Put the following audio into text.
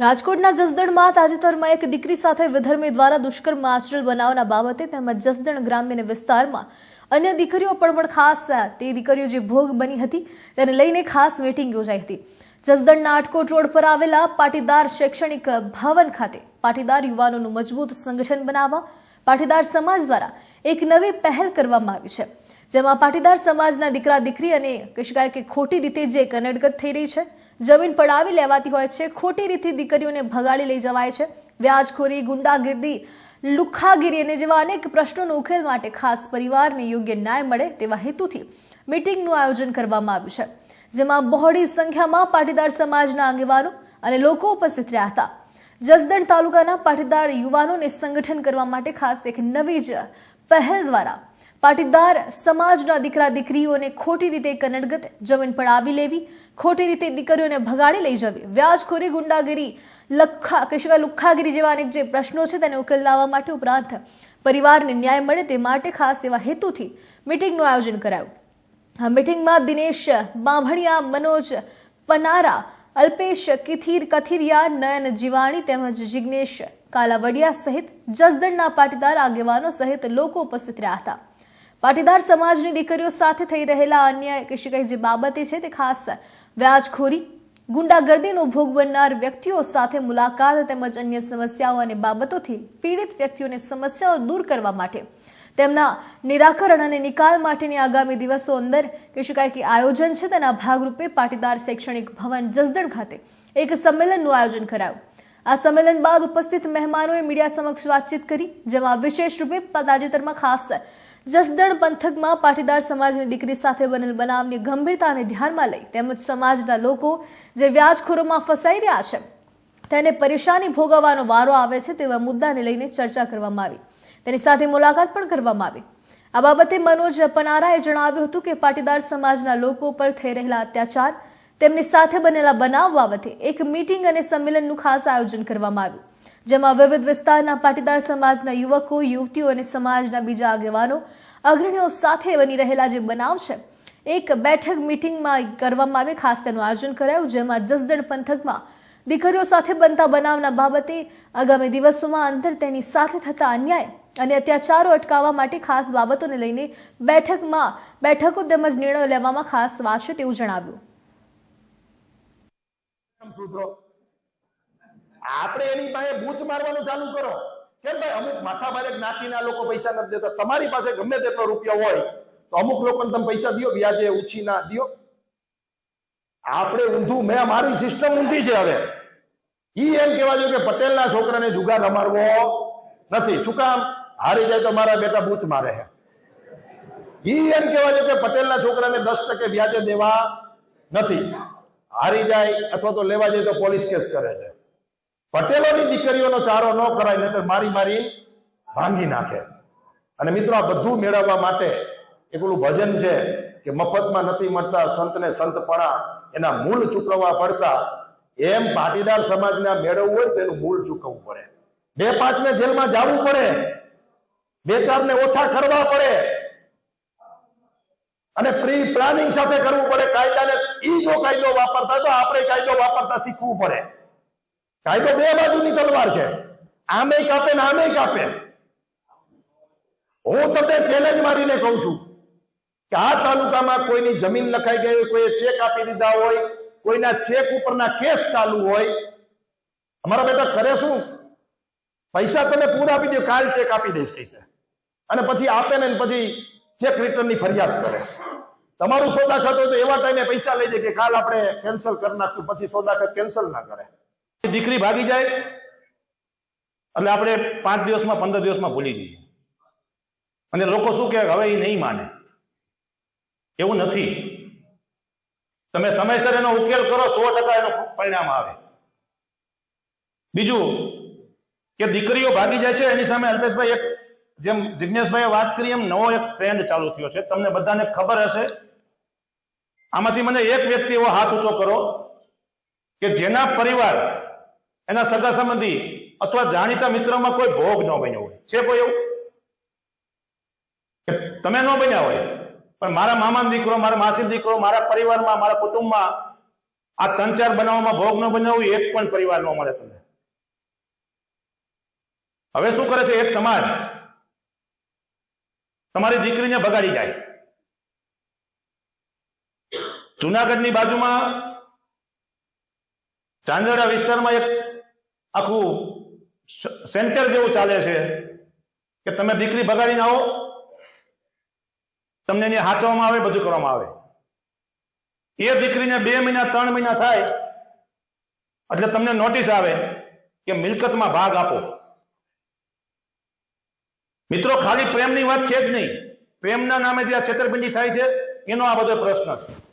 રાજકોટના જસદણમાં તાજેતરમાં એક દીકરી સાથે વિધર્મી દ્વારા દુષ્કર્મ આચરણ બનાવના બાબતે તેમજ જસદણ ગ્રામ્ય વિસ્તારમાં અન્ય દીકરીઓ પણ પણ ખાસ તે દીકરીઓ જે ભોગ બની હતી તેને લઈને ખાસ મીટિંગ યોજાઈ હતી. જસદણના આટકોટ રોડ પર આવેલા પાટીદાર શૈક્ષણિક ભવન ખાતે પાટીદાર યુવાનોનું મજબૂત સંગઠન બનાવવા પાટીદાર સમાજ દ્વારા એક નવી પહેલ કરવામાં આવી છે. જેમાં પાટીદાર સમાજના દીકરા દીકરી અને કહી શકાય કે ખોટી રીતે જે કનડગત થઈ રહી છે જમીન પડાવી લેવાતી હોય છે. ખોટી રીતે દીકરીઓને ભગાડી લઈ જવાય છે. વ્યાજખોરી, ગુંડાગીર્દી લુખ્ખાગીરી અને જેવા અનેક પ્રશ્નોનો ઉકેલ માટે ખાસ પરિવારને યોગ્ય ન્યાય મળે તેવા હેતુથી મીટિંગનું આયોજન કરવામાં આવ્યું છે. જેમાં બહોળી સંખ્યામાં પાટીદાર સમાજના આગેવાનો અને લોકો ઉપસ્થિત રહ્યા હતા. જસદણ તાલુકાના પાટીદાર યુવાનોને સંગઠન કરવા માટે ખાસ એક નવી જ પહેલ દ્વારા પાટીદાર સમાજના દીકરા દીકરીઓને ખોટી રીતે કનડગત જમીન પડાવી લેવી, ખોટી રીતે દીકરીઓને ભગાડી લઈ જવી, વ્યાજખોરી, ગુંડાગીરી, લખા કે સિવાય લુખ્ખાગીરી જેવા અનેક જે પ્રશ્નો છે તેને ઉકેલ લાવવા માટે ઉપરાંત પરિવારને ન્યાય મળે તે માટે ખાસ તેવા હેતુથી મીટિંગનું આયોજન કરાયું. આ મીટિંગમાં દિનેશ બાંભણિયા, મનોજ પનારા, અલ્પેશ કિથિર કથિરિયા, નયન જીવાણી તેમજ જિગ્નેશ કાલાવડિયા સહિત જસદણના પાટીદાર આગેવાનો સહિત લોકો ઉપસ્થિત રહ્યા હતા. પાટીદાર સમાજની દીકરીઓ સાથે થઈ રહેલા અન્ય કે શકાય જે બાબતે છે તે ખાસ વ્યાજખોરી, ગુંડાગર્દીનો ભોગ બનનાર વ્યક્તિઓ સાથે મુલાકાત તેમજ અન્ય સમસ્યાઓ અને બાબતોથી પીડિત વ્યક્તિઓને સમસ્યાઓ દૂર કરવા માટે, તેમના નિરાકરણ અને નિકાલ માટેની આગામી દિવસો અંદર કહી શકાય કે આયોજન છે તેના ભાગરૂપે પાટીદાર શૈક્ષણિક ભવન જસદણ ખાતે એક સંમેલનનું આયોજન કરાયું. આ સંમેલન બાદ ઉપસ્થિત મહેમાનોએ મીડિયા સમક્ષ વાતચીત કરી, જેમાં વિશેષ રૂપે તાજેતરમાં ખાસ જસદણ પંથકમાં પાટીદાર સમાજની દીકરી સાથે બનેલ બનાવની ગંભીરતાને ધ્યાનમાં લઈ તેમજ સમાજના લોકો જે વ્યાજખોરોમાં ફસાઈ રહ્યા છે, તેને પરેશાની ભોગવવાનો વારો આવે છે તેવા મુદ્દાને લઈને ચર્ચા કરવામાં આવી. તેની સાથે મુલાકાત પણ કરવામાં આવી. આ બાબતે મનોજ પનારાએ જણાવ્યું હતું કે પાટીદાર સમાજના લોકો પર થઈ રહેલા અત્યાચાર, તેમની સાથે બનેલા બનાવ બાબતે એક મીટિંગ અને સંમેલનનું ખાસ આયોજન કરવામાં આવ્યું. જેમાં વિવિધ વિસ્તારના પાટીદાર સમાજના યુવકો, યુવતીઓ અને સમાજના બીજા આગેવાનો અગ્રણીઓ સાથે બની રહેલા જે બનાવ છે, એક બેઠક મીટિંગમાં કરવામાં આવી, ખાસ તેનું આયોજન કરાયું, જેમાં જસદણ પંથકમાં દીકરીઓ સાથે બનતા બનાવના બાબતે આગામી દિવસોમાં અંતર તેની સાથે થતા અન્યાય અને અત્યાચારો અટકાવવા માટે ખાસ બાબતોને લઈને બેઠકમાં બેઠકો તેમજ નિર્ણયો લેવામાં ખાસ વાંચશે તેવું જણાવ્યું. આપણે એની પાસે બૂચ મારવાનું ચાલુ કરો. કેમ ભાઈ, અમુક માથા ભારે જ્ઞાતિના લોકો પૈસા નથી દેતા. તમારી પાસે ગમે તેટલો રૂપિયા હોય, તો અમુક લોકોને તમે પૈસા દો વ્યાજે ઉછી ના દો આપણે ઊંધું, મેં મારી સિસ્ટમ ઊંધી છે હવે. ઈ એમ કહેવા જોઈએ કે પટેલના છોકરાને જુગાર રમાડવો નથી. શું કામ? હારી જાય તો મારા બેટા બૂચ મારે હે. ઈ એમ કહેવા જોઈએ કે પટેલના છોકરાને દસ ટકે વ્યાજે દેવા નથી. હારી જાય અથવા તો લેવા જાય તો પોલીસ કેસ કરે છે. પટેલોની દીકરીઓનો ચારો ન કરાય, નહીતર મારી મારી ભાંગી નાખે. અને મિત્રો, આ બધું મેળવવા માટે એક ઓલું ભજન છે કે મફતમાં નથી મળતા સંતને સંતપણા, એના મૂળ ચૂકવવા પડતા. એમ પાટીદાર સમાજના મેળવવું હોય તો એનું મૂળ ચૂકવવું પડે. બે પાંચ ને જેલમાં જવું પડે. બે ચારને ઓછા કરવા પડે. અને પ્રી પ્લાનિંગ સાથે કરવું પડે. કાયદાને ઈ જો કાયદો વાપરતા તો આપણે કાયદો વાપરતા શીખવું પડે. કાયદો બે બાજુની તલવાર છે. આમે કાપે ને આમે કાપે. હું તમને ચેલેન્જ મારીને કહું છું કે આ તાલુકામાં કોઈની જમીન લખાઈ ગઈ હોય, કોઈએ ચેક આપી દીધા હોય, કોઈના ચેક ઉપરના કેસ ચાલુ હોય. અમારા બેટા કરે શું? પૈસા તમે પૂરા આપી દો, કાલ ચેક આપી દઈશ કહીશે અને પછી આપે ને પછી ચેક રિટર્નની ફરિયાદ કરે. તમારું સોદા ખાતો હોય તો એવા ટાઈમે પૈસા લઈ જાય કે કાલ આપણે કેન્સલ કરી નાખશું, પછી સોદા ખાત કેન્સલ ના કરે. દીકરી ભાગી જાય, એટલે આપણે પાંચ દિવસમાં, પંદર દિવસમાં ભૂલી જઈએ. અને લોકો શું કે હવે એ નહીં માને. એવું નથી. તમે સમયસર એનો ઉકેલ કરો, સો ટકા એનું પરિણામ આવે. બીજું, કે દીકરીઓ ભાગી જાય છે, એની સામે અલ્પેશભાઈ એક, જેમ જિજ્ઞેશભાઈએ વાત કરી, એમ નવો એક ટ્રેન્ડ ચાલુ થયો છે. તમને બધાને ખબર હશે. આમાંથી મને એક વ્યક્તિ એવો હાથ ઊંચો કરો કે જેના પરિવાર એના સગા સંબંધી અથવા જાણીતા મિત્રમાં કોઈ ભોગ ન બન્યો હોય. છે કોઈ એવું? તમે ન બન્યા હોય. પણ મારા મામાનો દીકરો, મારા માસી દીકરો, મારા પરિવારમાં, મારા કુટુંબમાં આ ત્રણ ચાર બનાવવામાં ભોગ ન બનાવવું એક પણ પરિવાર ન મળે તમને. હવે શું કરે છે? એક સમાજ તમારી દીકરીને બગાડી જાય. જુનાગઢની બાજુમાં ચાંદોડા વિસ્તારમાં એક આખું સેન્ટર જેવું ચાલે છે કે તમે દીકરી બગાડીને આવો, તમને એને હાચવામાં આવે, બધું કરવામાં આવે. એ દીકરીને બે મહિના, ત્રણ મહિના થાય, એટલે તમને નોટિસ આવે કે મિલકતમાં ભાગ આપો. મિત્રો, ખાલી પ્રેમની વાત છે જ નહીં. પ્રેમના નામે જે આ છેતરપિંડી થાય છે, એનો આ બધો પ્રશ્ન છે.